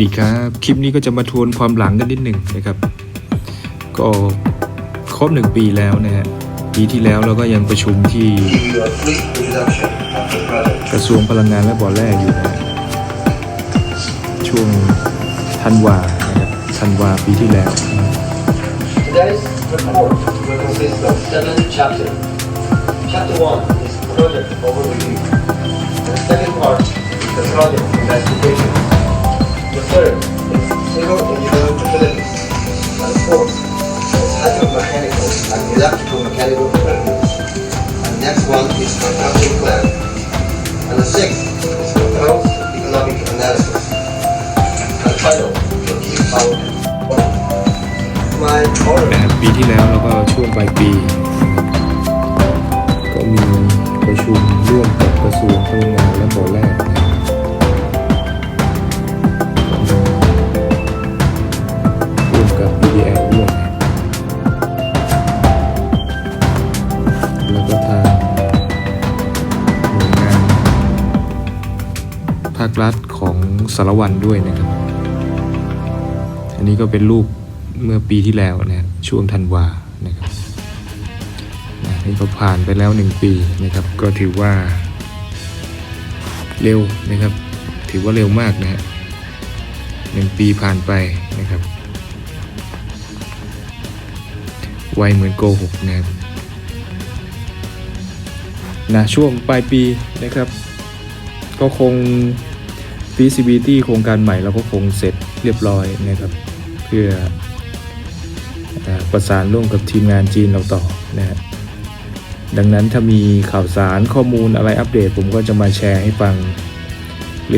ดีครับ คลิปนี้ก็จะมาทวนความหลังกันนิดหนึ่งนะครับ ก็ครบหนึ่งปีแล้วนะฮะปีที่แล้วเราก็ยังประชุมที่กระทรวงพลังงานและบ่อแร่อยู่นะฮะช่วงธันวานะครับธันวาปีที่แล้ว Today's report will consist of seven chapters. Chapter one is project overview. And the fourth is hydromechanical and electrical mechanical facilities. And next one is construction plan. And the sixth is controls economic analysis. And final will keep our my order. นะฮะปีที่แล้วแล้วก็ช่วงปลายปี ภาครัฐของสารวันด้วยนะครับ อันนี้ก็เป็นรูปเมื่อปีที่แล้วนะฮะช่วงธันวานะครับนะนี่ก็ผ่านไปแล้วหนึ่งปีนะครับ ก็ถือว่าเร็วนะครับ ถือว่าเร็วมากนะฮะหนึ่งปีผ่านไปนะครับไวเหมือนโกหกนะครับนะช่วงปลายปีนะครับ ก็คง feasibility โครงการใหม่เราก็คงเสร็จเรียบร้อยนะครับ เพื่อเออประสานร่วมกับทีมงานจีนเราต่อนะฮะดังนั้นถ้ามีข่าวสารข้อมูลอะไรอัปเดต ผมก็จะมาแชร์ให้ฟัง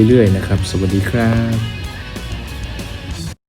เรื่อยๆนะครับ สวัสดีครับ